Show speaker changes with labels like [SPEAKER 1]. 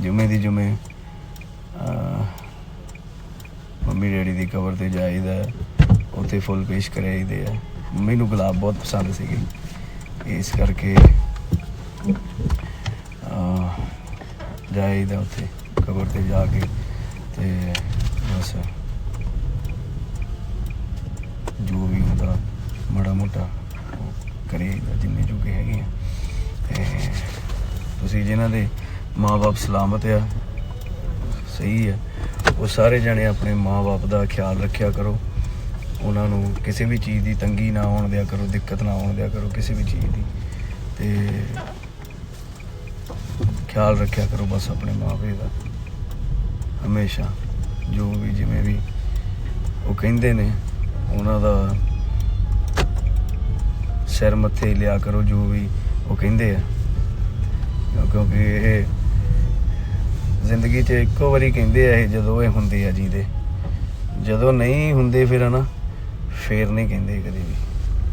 [SPEAKER 1] ਜੁਮੇ ਦੀ ਜੁਮੇ mummy daddy ਦੀ ਕਬਰ ਤੇ ਜਾਈਦਾ ਉੱਥੇ ਫੁੱਲ ਪੇਸ਼ ਕਰਾਈਦੇ ਆ। ਮੰਮੀ ਨੂੰ ਗੁਲਾਬ ਬਹੁਤ ਪਸੰਦ ਸੀਗੇ। ਇਸ ਕਰਕੇ ਅਹ, ਜਾਈਦਾ ਉੱਥੇ ਕਬਰ ਤੇ ਜਾ ਕੇ ਤੇ ਬਸ ਜੋ ਵੀ ਹੁੰਦਾ ਮਾੜਾ ਮੋਟਾ ਉਹ ਕਰੀਦਾ ਜਿੰਨੇ ਜੋਗੇ ਹੈਗੇ ਆ। ਤੇ ਤੁਸੀਂ ਜਿਨ੍ਹਾਂ ਦੇ ਮਾਪੇ ਸਲਾਮਤ ਆ। ਸਹੀ ਆ। ਉਹ ਸਾਰੇ ਜਣੇ ਆਪਣੇ ਮਾਪੇ ਦਾ ਖਿਆਲ ਰੱਖਿਆ ਕਰੋ। ਉਹਨਾਂ ਨੂੰ ਕਿਸੇ ਵੀ ਚੀਜ਼ ਦੀ ਤੰਗੀ ਨਾ ਆਉਣ ਦਿਆ ਕਰੋ, ਦਿੱਕਤ ਨਾ ਆਉਣ ਦਿਆ ਕਰੋ ਕਿਸੇ ਵੀ ਚੀਜ਼ ਦੀ। ਤੇ ਖਿਆਲ ਰੱਖਿਆ ਕਰੋ ਬਸ ਆਪਣੇ ਮਾਪੇ ਦਾ। ਹਮੇਸ਼ਾ ਜੋ ਵੀ ਜਿਵੇਂ ਵੀ ਉਹ ਕਹਿੰਦੇ ਨੇ, ਉਹਨਾਂ ਦਾ ਸਿਰ ਮੱਥੇ ਲਿਆ ਕਰੋ ਜੋ ਵੀ ਉਹ ਕਹਿੰਦੇ ਆ। ਕਿਉਂਕਿ ਇਹ ਜ਼ਿੰਦਗੀ 'ਚ ਇੱਕੋ ਵਾਰੀ ਕਹਿੰਦੇ ਆ ਇਹ, ਜਦੋਂ ਇਹ ਹੁੰਦੇ ਆ ਜੀ ਦੇ ਜਦੋਂ ਨਹੀਂ ਹੁੰਦੇ ਫਿਰ ਹਨਾ, ਫੇਰ ਨਹੀਂ ਕਹਿੰਦੇ ਕਦੇ ਵੀ।